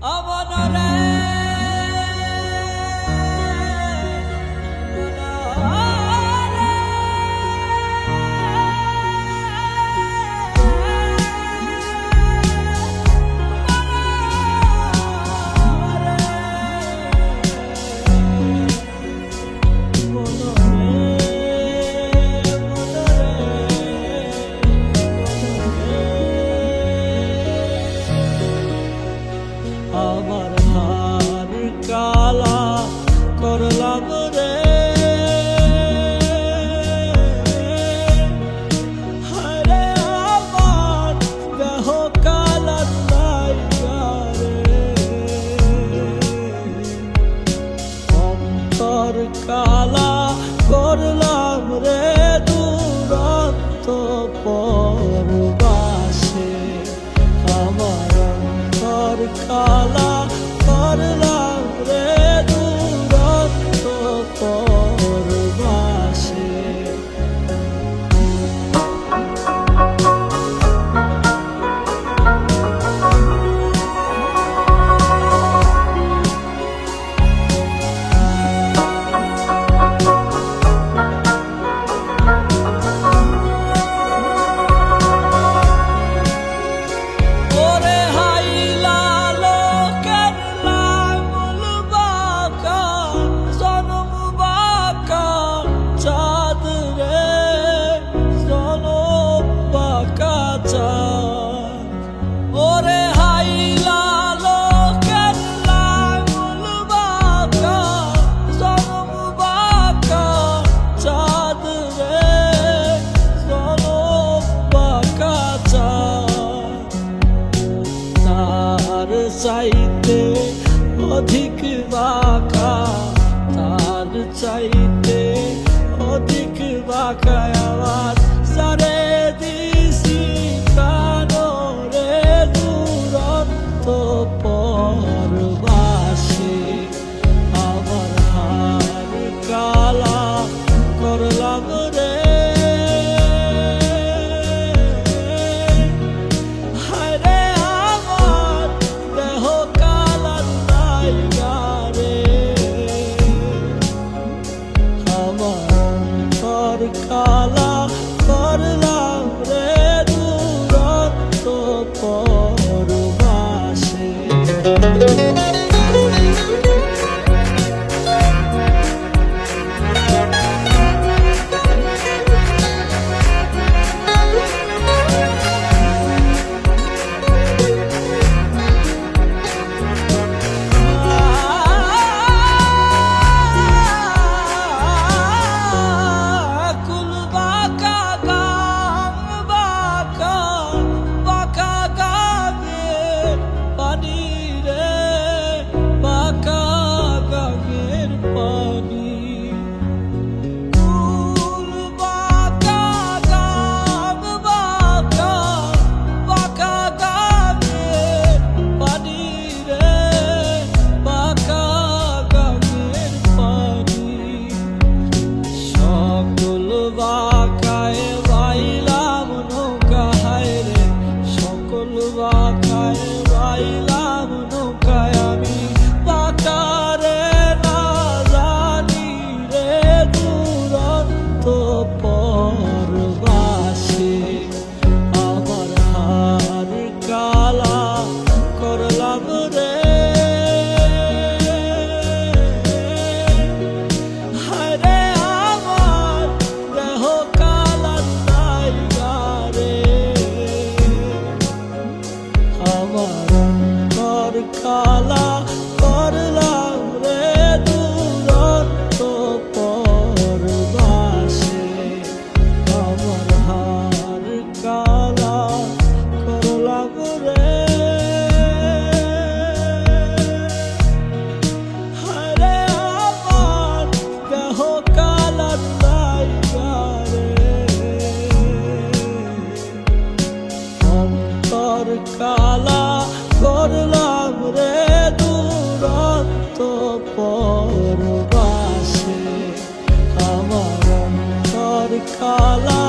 I'm Abana আধার কালা করলাম রে। হরে আমার দেহ কালা নাই অন্তর কালা করলাম রে, দুরন্ত পর অধিক বাঁকা তার চাইতে অধিক বাঁকা পরবাসে আমার অন্তর কালা